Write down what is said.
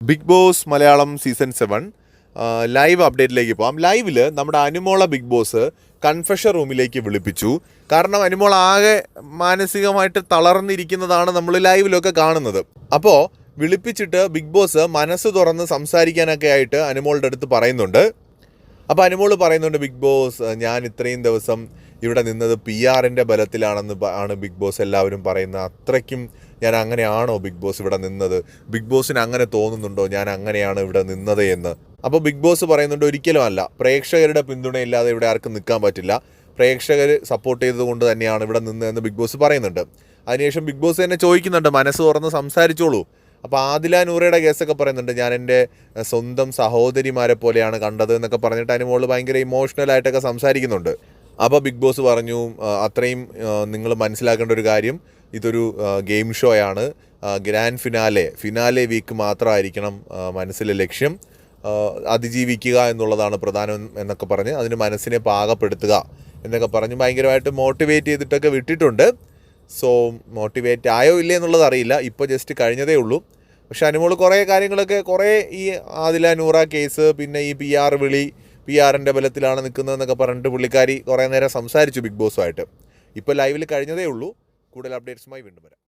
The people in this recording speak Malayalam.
Bigg Boss Malayalam season seven live അപ്ഡേറ്റിലേക്ക് പോകാം ലൈവിൽ നമ്മുടെ അനുമോള ബിഗ് ബോസ് കൺഫെഷൻ റൂമിലേക്ക് വിളിപ്പിച്ചു. കാരണം അനുമോൾ ആകെ മാനസികമായിട്ട് തളർന്നിരിക്കുന്നതാണ് നമ്മൾ ലൈവിലൊക്കെ കാണുന്നത്. അപ്പോൾ വിളിപ്പിച്ചിട്ട് ബിഗ് ബോസ് മനസ്സ് തുറന്ന് സംസാരിക്കാനൊക്കെ ആയിട്ട് അനുമോളുടെ അടുത്ത് പറയുന്നുണ്ട്. അപ്പോൾ അനുമോൾ പറയുന്നുണ്ട് ബിഗ് ബോസ് ഞാൻ ഇത്രയും ദിവസം ഇവിടെ നിന്നത് പി ആറിന്റെ ബലത്തിലാണെന്ന് ആണ് ബിഗ് ബോസ് എല്ലാവരും പറയുന്നത്. അത്രയ്ക്കും ഞാൻ അങ്ങനെയാണോ ബിഗ് ബോസ് ഇവിടെ നിന്നത്? ബിഗ് ബോസിന് അങ്ങനെ തോന്നുന്നുണ്ടോ? ഞാൻ അങ്ങനെയാണ് ഇവിടെ നിന്നത് എന്ന്. അപ്പോൾ ബിഗ് ബോസ് പറയുന്നുണ്ട് ഒരിക്കലും അല്ല. പ്രേക്ഷകരുടെ പിന്തുണയില്ലാതെ ഇവിടെ ആർക്കും നിൽക്കാൻ പറ്റില്ല. പ്രേക്ഷകർ സപ്പോർട്ട് ചെയ്തതുകൊണ്ട് തന്നെയാണ് ഇവിടെ നിന്നതെന്ന് ബിഗ് ബോസ് പറയുന്നുണ്ട്. അതിനുശേഷം ബിഗ് ബോസ് തന്നെ ചോദിക്കുന്നുണ്ട് മനസ്സ് തുറന്ന് സംസാരിച്ചോളൂ. അപ്പോൾ ആദില നൂറയുടെ കേസൊക്കെ പറയുന്നുണ്ട് ഞാൻ എന്റെ സ്വന്തം സഹോദരിമാരെ പോലെയാണ് കണ്ടത് എന്നൊക്കെ പറഞ്ഞിട്ട് അതിന് മുകളിൽ ഭയങ്കര ഇമോഷണൽ ആയിട്ടൊക്കെ സംസാരിക്കുന്നുണ്ട്. അപ്പോൾ ബിഗ് ബോസ് പറഞ്ഞു അത്രയും നിങ്ങൾ മനസ്സിലാക്കേണ്ട ഒരു കാര്യം ഇതൊരു ഗെയിം ഷോ ആണ് ഗ്രാൻഡ് ഫിനാലെ ഫിനാലെ വീക്ക് മാത്രമായിരിക്കണം മനസ്സിലെ ലക്ഷ്യം. അതിജീവിക്കുക എന്നുള്ളതാണ് പ്രധാനം എന്നൊക്കെ പറഞ്ഞ് അതിന് മനസ്സിനെ പാകപ്പെടുത്തുക എന്നൊക്കെ പറഞ്ഞ് ഭയങ്കരമായിട്ട് മോട്ടിവേറ്റ് ചെയ്തിട്ടൊക്കെ വിട്ടിട്ടുണ്ട്. സോ മോട്ടിവേറ്റ് ആയോ ഇല്ലേ എന്നുള്ളത് അറിയില്ല. ഇപ്പോൾ ജസ്റ്റ് കഴിഞ്ഞതേ ഉള്ളൂ. പക്ഷെ അനുമോൾ കുറേ കാര്യങ്ങളൊക്കെ കുറേ ഈ ആദില നൂറ കേസ് പിന്നെ ഈ പി ആർ വിളി പി ആറിന്റെ ബലത്തിലാണ് നിൽക്കുന്നതെന്നൊക്കെ പറഞ്ഞിട്ട് പുള്ളിക്കാരി കുറേ നേരം സംസാരിച്ചു ബിഗ് ബോസുമായിട്ട്. ഇപ്പോൾ ലൈവിൽ കഴിഞ്ഞതേ ഉള്ളൂ. കൂടുതൽ അപ്ഡേറ്റ്സുമായി വീണ്ടും വരാം.